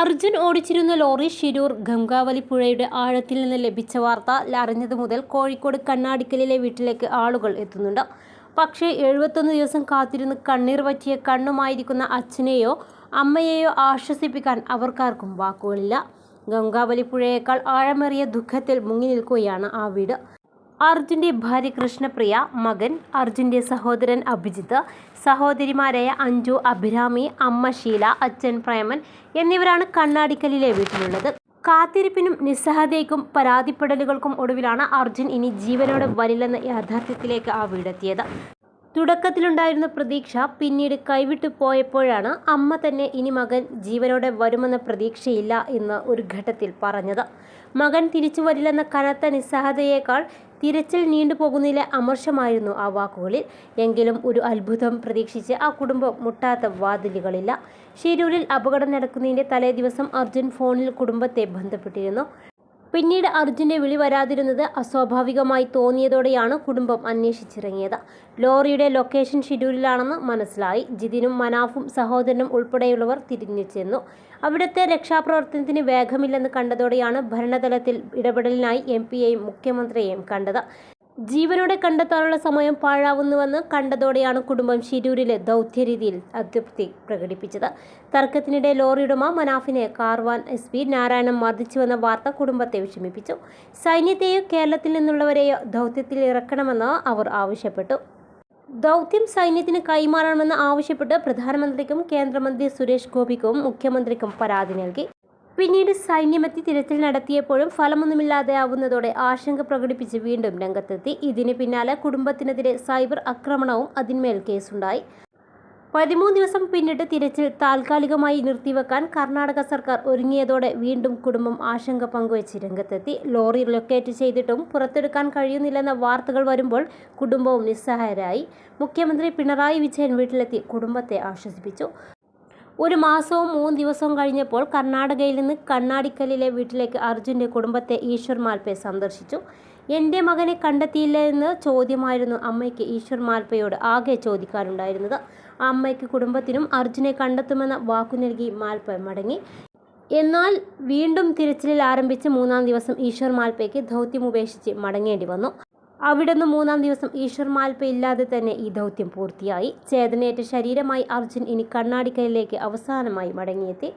അർജുൻ ഓടിച്ചിരുന്ന ലോറി ഷിരൂർ ഗംഗാവലി പുഴയുടെ ആഴത്തിൽ നിന്ന് ലഭിച്ച വാർത്ത അറിഞ്ഞതു മുതൽ കോഴിക്കോട് കണ്ണാടിക്കലിലെ വീട്ടിലേക്ക് ആളുകൾ എത്തുന്നുണ്ട്. പക്ഷേ എഴുപത്തൊന്ന് ദിവസം കാത്തിരുന്ന് കണ്ണീർ വറ്റിയ കണ്ണുമായിരിക്കുന്ന അച്ഛനെയോ അമ്മയെയോ ആശ്വസിപ്പിക്കാൻ അവർക്കാർക്കും വാക്കുകളില്ല. ഗംഗാവലി പുഴയേക്കാൾ ആഴമേറിയ ദുഃഖത്തിൽ മുങ്ങി നിൽക്കുകയാണ് ആ വീട്. അർജുന്റെ ഭാര്യ കൃഷ്ണപ്രിയ മകൻ അർജുന്റെ സഹോദരൻ അഭിജിത്ത് സഹോദരിമാരായ അഞ്ജു അഭിരാമി അമ്മ ഷീല അച്ഛൻ പ്രേമൻ എന്നിവരാണ് കണ്ണാടിക്കലിലെ വീട്ടിലുള്ളത്. കാത്തിരിപ്പിനും നിസ്സഹതയ്ക്കും പരാതിപ്പെടലുകൾക്കും ഒടുവിലാണ് അർജുൻ ഇനി ജീവനോടെ വരില്ലെന്ന യാഥാർത്ഥ്യത്തിലേക്ക് ആ വീടെത്തിയത്. തുടക്കത്തിലുണ്ടായിരുന്ന പ്രതീക്ഷ പിന്നീട് കൈവിട്ടു പോയപ്പോഴാണ് അമ്മ തന്നെ ഇനി മകൻ ജീവനോടെ വരുമെന്ന പ്രതീക്ഷയില്ല എന്ന് ഒരു ഘട്ടത്തിൽ പറഞ്ഞത്. മകൻ തിരിച്ചു വരില്ലെന്ന കനത്ത നിസ്സഹതയേക്കാൾ തിരച്ചിൽ നീണ്ടുപോകുന്നതിലെ അമർഷമായിരുന്നു ആ വാക്കുകളിൽ. എങ്കിലും ഒരു അത്ഭുതം പ്രതീക്ഷിച്ച് ആ കുടുംബം മുട്ടാത്ത വാതിലുകളില്ല. ഷിരൂരിൽ അപകടം നടക്കുന്നതിന്റെ തലേ ദിവസം അർജുൻ ഫോണിൽ കുടുംബത്തെ ബന്ധപ്പെട്ടിരുന്നു. പിന്നീട് അർജുന്റെ വിളി വരാതിരുന്നത് അസ്വാഭാവികമായി തോന്നിയതോടെയാണ് കുടുംബം അന്വേഷിച്ചിറങ്ങിയത്. ലോറിയുടെ ലൊക്കേഷൻ ഷെഡ്യൂളിലാണെന്ന് മനസ്സിലായി. ജിതിനും മനാഫും സഹോദരനും ഉൾപ്പെടെയുള്ളവർ തിരിഞ്ഞു ചെന്നു. അവിടുത്തെ രക്ഷാപ്രവർത്തനത്തിന് വേഗമില്ലെന്ന് കണ്ടതോടെയാണ് ഭരണതലത്തിൽ ഇടപെടലിനായി എം പിയെയും മുഖ്യമന്ത്രിയെയും കണ്ടത്. ജീവനോടെ കണ്ടെത്താനുള്ള സമയം പാഴാവുന്നുവെന്ന് കണ്ടതോടെയാണ് കുടുംബം ഷിരൂരിലെ ദൗത്യരീതിയിൽ അതൃപ്തി പ്രകടിപ്പിച്ചത്. തർക്കത്തിനിടെ ലോറി ഉടമ മനാഫിനെ കാർവാൻ എസ് പി നാരായണൻ മർദ്ദിച്ചുവെന്ന വാർത്ത കുടുംബത്തെ വിഷമിപ്പിച്ചു. സൈന്യത്തെയോ കേരളത്തിൽ നിന്നുള്ളവരെയോ ദൗത്യത്തിൽ ഇറക്കണമെന്ന് അവർ ആവശ്യപ്പെട്ടു. ദൗത്യം സൈന്യത്തിന് കൈമാറണമെന്ന് ആവശ്യപ്പെട്ട് പ്രധാനമന്ത്രിക്കും കേന്ദ്രമന്ത്രി സുരേഷ് ഗോപിക്കും മുഖ്യമന്ത്രിക്കും പരാതി നൽകി. പിന്നീട് സൈന്യമെത്തി തിരച്ചിൽ നടത്തിയപ്പോഴും ഫലമൊന്നുമില്ലാതെ ആവുന്നതോടെ ആശങ്ക പ്രകടിപ്പിച്ച് വീണ്ടും രംഗത്തെത്തി. ഇതിന് പിന്നാലെ കുടുംബത്തിനെതിരെ സൈബർ ആക്രമണവും അതിന്മേൽ കേസുണ്ടായി. പതിമൂന്ന് ദിവസം പിന്നിട്ട് തിരച്ചിൽ താൽക്കാലികമായി നിർത്തിവെക്കാൻ കർണാടക സർക്കാർ ഒരുങ്ങിയതോടെ വീണ്ടും കുടുംബം ആശങ്ക പങ്കുവച്ച് രംഗത്തെത്തി. ലോറി ലൊക്കേറ്റ് ചെയ്തിട്ടും പുറത്തെടുക്കാൻ കഴിയുന്നില്ലെന്ന വാർത്തകൾ വരുമ്പോൾ കുടുംബവും നിസ്സഹായരായി. മുഖ്യമന്ത്രി പിണറായി വിജയൻ വീട്ടിലെത്തി കുടുംബത്തെ ആശ്വസിപ്പിച്ചു. ഒരു മാസവും മൂന്ന് ദിവസവും കഴിഞ്ഞപ്പോൾ കർണാടകയിൽ നിന്ന് കണ്ണാടിക്കലിലെ വീട്ടിലേക്ക് അർജുന്റെ കുടുംബത്തെ ഈശ്വർ മാൽപ്പെ സന്ദർശിച്ചു. എന്റെ മകനെ കണ്ടെത്തിയില്ല എന്ന് ചോദ്യമായിരുന്നു അമ്മയ്ക്ക് ഈശ്വർ മാൽപ്പയോട് ആകെ ചോദിക്കാറുണ്ടായിരുന്നത് അമ്മയ്ക്ക് കുടുംബത്തിനും അർജുനെ കണ്ടെത്തുമെന്ന വാക്കു നൽകി മാൽപ്പ മടങ്ങി. എന്നാൽ വീണ്ടും തിരച്ചിലിൽ ആരംഭിച്ച് മൂന്നാം ദിവസം ഈശ്വർ മാൽപ്പയ്ക്ക് ദൗത്യം ഉപേക്ഷിച്ച് മടങ്ങേണ്ടി വന്നു. അവിടുന്ന് മൂന്നാം ദിവസം ഈശ്വർ മാൽപ്പ ഇല്ലാതെ തന്നെ ഈ ദൗത്യം പൂർത്തിയായി. ചേതനയേറ്റ ശരീരമായി അർജുൻ ഇനി കണ്ണാടിക്കലിലേക്ക് അവസാനമായി മടങ്ങിയെത്തി.